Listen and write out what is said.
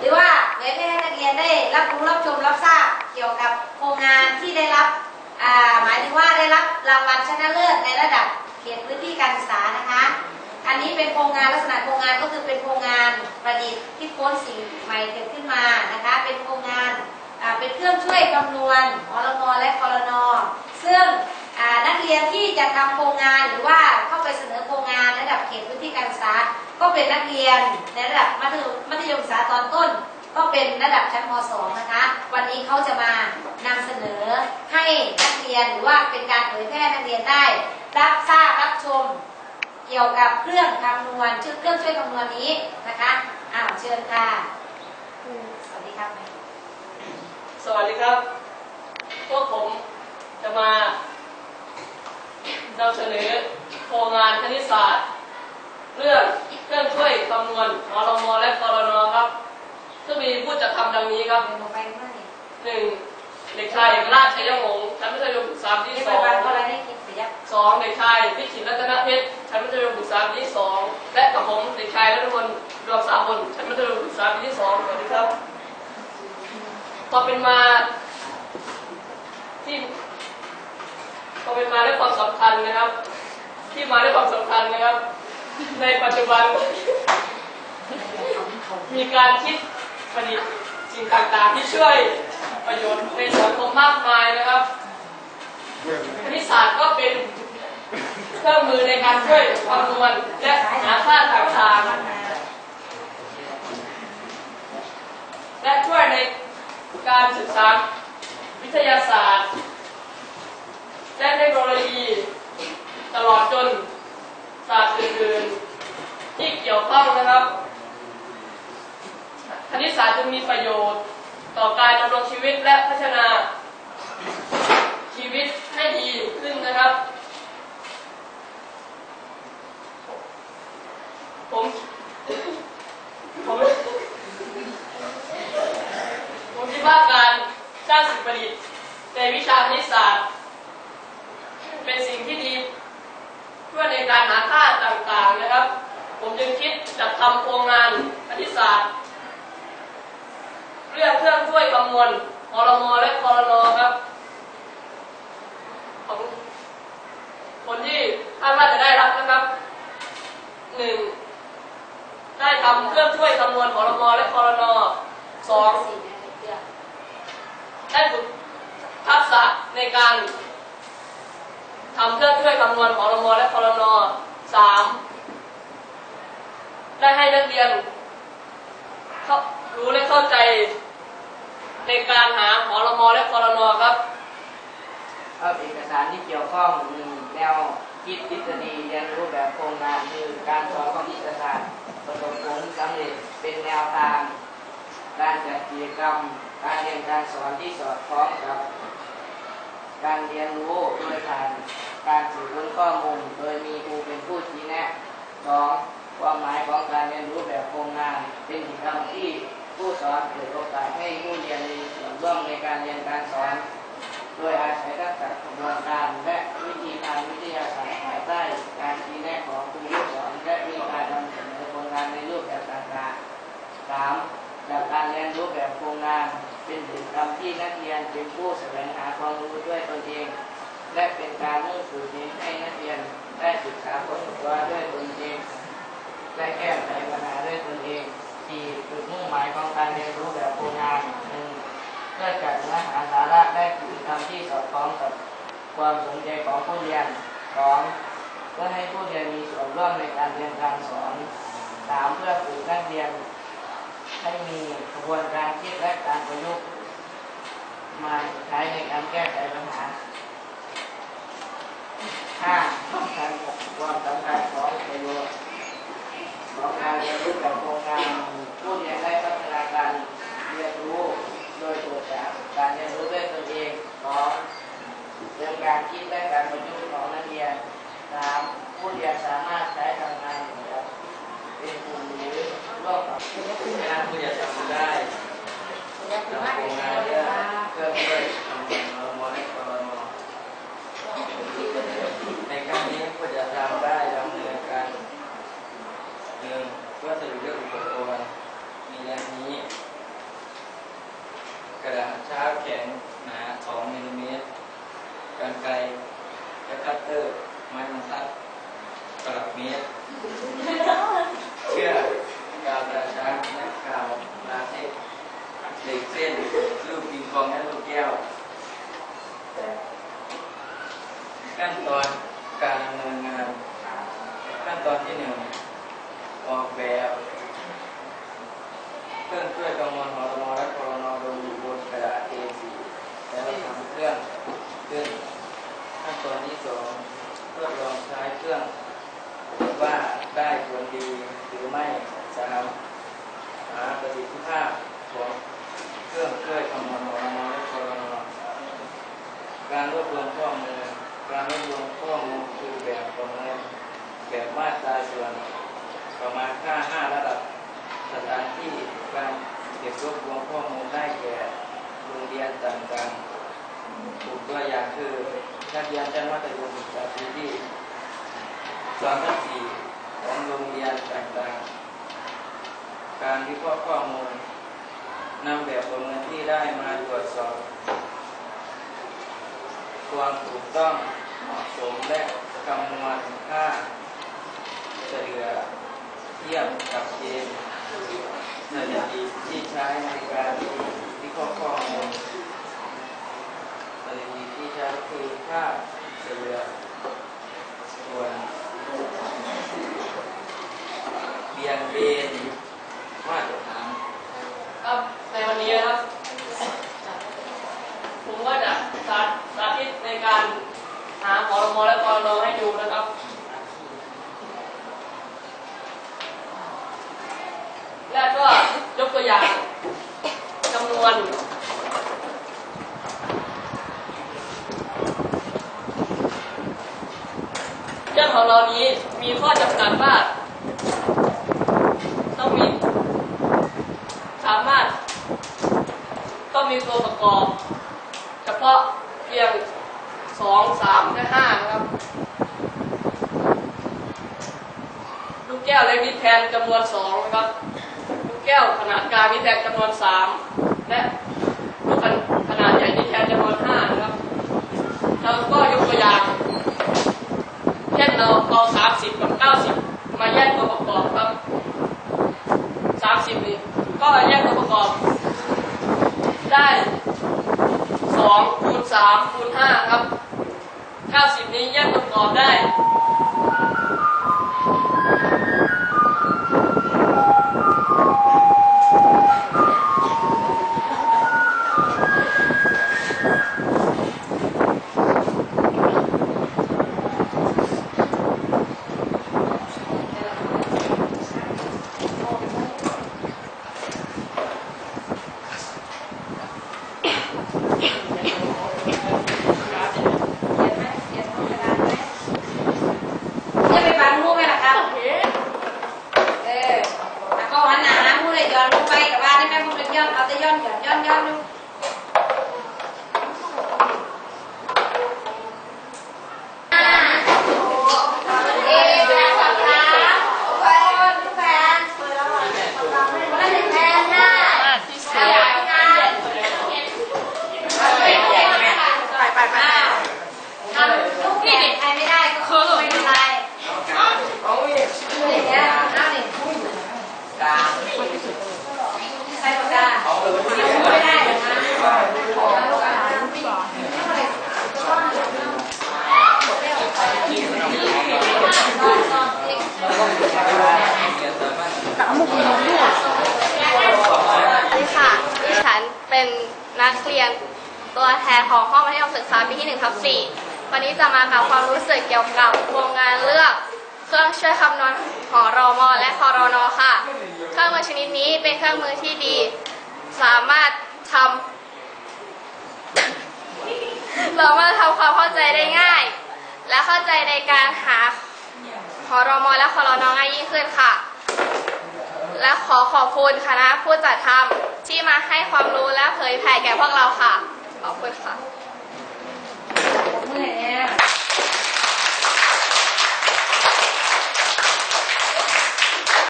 หรือว่าเผยแพร่ให้นักเรียนได้รับรู้รับชมรับทราบเกี่ยวกับโครงงานที่ได้รับหมายถึงว่าได้รับรางวัลชนะเลิศในระดับเขตพื้นที่การศึกษานะคะ อันนี้เป็นโครงงานลักษณะโครงงานก็คือเป็นโครงงานประดิษฐ์ที่ค้นสิ่งใหม่เกิดขึ้นมานะคะ เป็นโครงงานเป็นเครื่องช่วยคำนวณอรมและกรนซึ่งนักเรียนที่จะทำโครงงานหรือว่าเข้าไปเสนอโครงงานระดับเขตพื้นที่การศึกษา ก็เป็นนักเรียนในระดับมัธยมมัธยมศึกษาตอนต้น ก็เป็นระดับชั้นม .2 นะคะ วันนี้เขาจะมานำเสนอให้นักเรียนหรือว่าเป็นการเผยแพร่นักเรียนได้ รับทราบรับชม เกี่ยวกับเครื่องคำนวณชื่อเครื่องช่วยคำนวณนี้นะคะอ้าวเชิญค่ะสวัสดีครับสวัสดีครับ พวกผมจะมานำเสนอโครงงานคณิตศาสตร์ เรื่องำนวณอรมและกรนครับ ซึ่งมีผู้จัดทำดังนี้ครับเดินลงไปเมื่อไหร่หนึ่งเด็กชายเอกราชชัยหงษ์ชั้นมัธยมศึกษาปีที่ที่ไปสองวันก็อะไรได้คิดเสียสองเด็กชายพิชิตรัตนเพชรชั้นมัธยมศึกษาปีที่สองและกับผมเด็กชายรัตพลดวงสาบลชั้นมัธยมศึกษาปีที่สองสวัสดีครับพอเป็นมาที่ก็เป็นมาด้วยความสำคัญนะครับ ที่มาด้วยความสำคัญนะครับ ในปัจจุบัน มีการคิดประดิษฐ์สิ่งต่างๆที่ช่วยประโยชน์ในสังคมมากมายนะครับคณิตศาสตร์ก็เป็นเครื่องมือในการช่วยคำนวณและหาค่าต่างๆ และช่วยในการศึกษาวิทยาศาสตร์ และเทคโนโลยี ตลอดจนศาสตร์อื่นๆที่เกี่ยวข้องนะครับ คณิตศาสตร์จึงมีประโยชน์ ต่อการดำรงชีวิตและพัฒนาชีวิตให้ดีขึ้นนะครับผมผมคิดว่าการสร้างสิ่งประดิษฐ์ในวิชาคณิตศาสตร์ เป็นสิ่งที่ดีเพื่อในการหาค่าต่างๆนะครับ ผมจึงคิดจัดทำโครงงานคณิตศาสตร์ เรื่องเครื่องช่วยคำนวณอรมอและกรนอครับ ของคนที่คาดว่าจะได้รับนะครับหนึ่งได้ทำเครื่องช่วยคำนวณคอรมอและกรนอสอนได้ฝึกทักษะในการทำเครื่องช่วยคำนวณขอรมอและครนอสามได้ให้นักเรียนเข้ารู้และเข้าใจ ในการหาหอรมอและครนครับครับเอกสารที่เกี่ยวข้องมีแนวคิดทฤษฎีเรียนรู้แบบโครงงานคือการสอนคณิตศาสตร์ประสบผลสำเร็จเป็นแนวทางการจัดกิจกรรม การเรียนการสอนที่สอดคล้องกับ การเรียนรู้โดยผ่านการสืบค้นข้อมูลโดยมีครูเป็นผู้ชี้แนะสองความหมายของการเรียนรู้แบบโครงงาน เป็นกิจกรรมที่ผู้สอนเปิด เป็นกิจกรรมที่นักเรียนเป็นผู้แสวงหาความรู้ด้วยตนเอง และเป็นการมุ่งสู่นี้ให้นักเรียนได้ศึกษาค้นคว้าด้วยตนเองและแก้ไขปัญหาด้วยตนเองที่จุดมุ่งหมายของการเรียนรู้แบบโครงงานหนึ่งเพื่อจัดเนื้อหาสาระได้กิจกรรมที่สอดคล้องกับความสนใจของผู้เรียนสองเพื่อให้ผู้เรียนมีส่วนร่วมในการเรียนการสอนสามเพื่อฝึกนักเรียน ให้มีกระบวนการคิดและการประยุกต์มาใช้ในการแก้ไขปัญหาห้าต้องการความสำคัญของประโยชน์ของการเรียนรู้แบบโครงการผู้เรียนได้พัฒนาการเรียนรู้โดยตัวจากการเรียนรู้ด้วยตนเองสองเรื่องการคิดและการประยุกต์ของนักเรียนสามผู้เรียนสามารถใช้ทำงานเป็นกลุ่มหรือ กับผู้เรียนผู้เรียนทำได้เดี๋ยวถือว่าทำโครเป็นงแนงานวเรื่ทาองงเครื่องช่วยทำงานมมและกรมในการนี้ผู้จะทำได้ดำเนินการหนึ่งเพื่อสรุปเรื่องอุปกรณ์มีแรง ครับแข็งหนา2มิลลิเมตรกันไกรและคัตเตอร์ ไม้บรรทัดกลับเมตร เชือกกาวตาช้างและกาวลาเท็กซ์เหล็กเส้น ลูกปิงปองและลูกแก้วขั้นตอนการดำเนินงานขั้นตอนที่หนึ่งออกแบบเครื่องช่วยกำมวลหอรมอและกรนลงอยู่บนกระดาษ A4 แล้วทำเครื่องขึ้นขั้นตอนที่สองทดลองใช้เครื่องว่าได้ผลดีหรือไม่สามหาประสิทธิภาพของ เครื่องช่วยคำนวณหอรมอและกรนการรวบรวมข้อมูลการรวบรวมข้อมูลคือแบบประเมินแบบมาตราส่วน ประมาณค่าห้าระดับสถานที่การเก็บรวบรวมข้อมูลได้แก่โรงเรียนต่างๆกลุ่มตัวอย่างคือนักเรียนชั้นมัธยมศึกษาปีที่สองทับสี่ของโรงเรียนต่างๆ การวิเคราะห์ข้อมูล นำแบบประเมินที่ได้มาตรวจสอบความถูกต้องเหมาะสมและคำนวณค่าเฉลี่ยเทียบกับเกณฑ์สถิติที่ใช้ในการวิเคราะห์ข้อมูลสถิติที่ใช้คือค่าเฉลี่ยส่วนเบียงเบนมาตรฐาน ครับในวันนี้นะครับ ผมก็จะสาสาธิตในการหาพรมและกรนให้ดูนะครับ และก็ยกตัวอย่างจำนวน เครื่องของเรา นี้มีข้อจำกัดว่า ต้องมีสามารถ ต้องมีตัวประกอบ เฉพาะเพียงสองสามและห้านะครับ ลูกแก้วเล็กมีแทนจำนวนสองนะครับ ลูกแก้วขนาดกลางมีแทนจำนวนสามและลูกขนาดใหญ่มีแทนจำนวนห้านะครับเราก็ยกตัวอย่าง ช่นเราเอาสามสิบกับเก้าสิบมาแยกตัวประกอบครับสามสิบนี่ก็แยกตัวประกอบ ได้สองคูณสามคูณห้าครับเก้าสิบนี้แยกตัวประกอบได้ นักเรียนตัวแทนของห้องมัธยม ศึกษาปีที่1ทับ4วันนี้จะมากับความรู้สึกเกี่ยวกับโครงงานเลือก เครื่องช่วยคำนวณหอรอมอและคอรอนอค่ะ เครื่องมือชนิดนี้เป็นเครื่องมือที่ดี สามารถทำสามารถทำความเข้าใจได้ง่าย และเข้าใจในการหาหอรอมอและคอรอนอง่ายยิ่งขึ้นค่ะ และขอขอบคุณคณะผู้จัดทำที่มาให้ความรู้และเผยแผ่แก่พวกเราค่ะ ขอบคุณค่ะ เมื่อยเนี่ย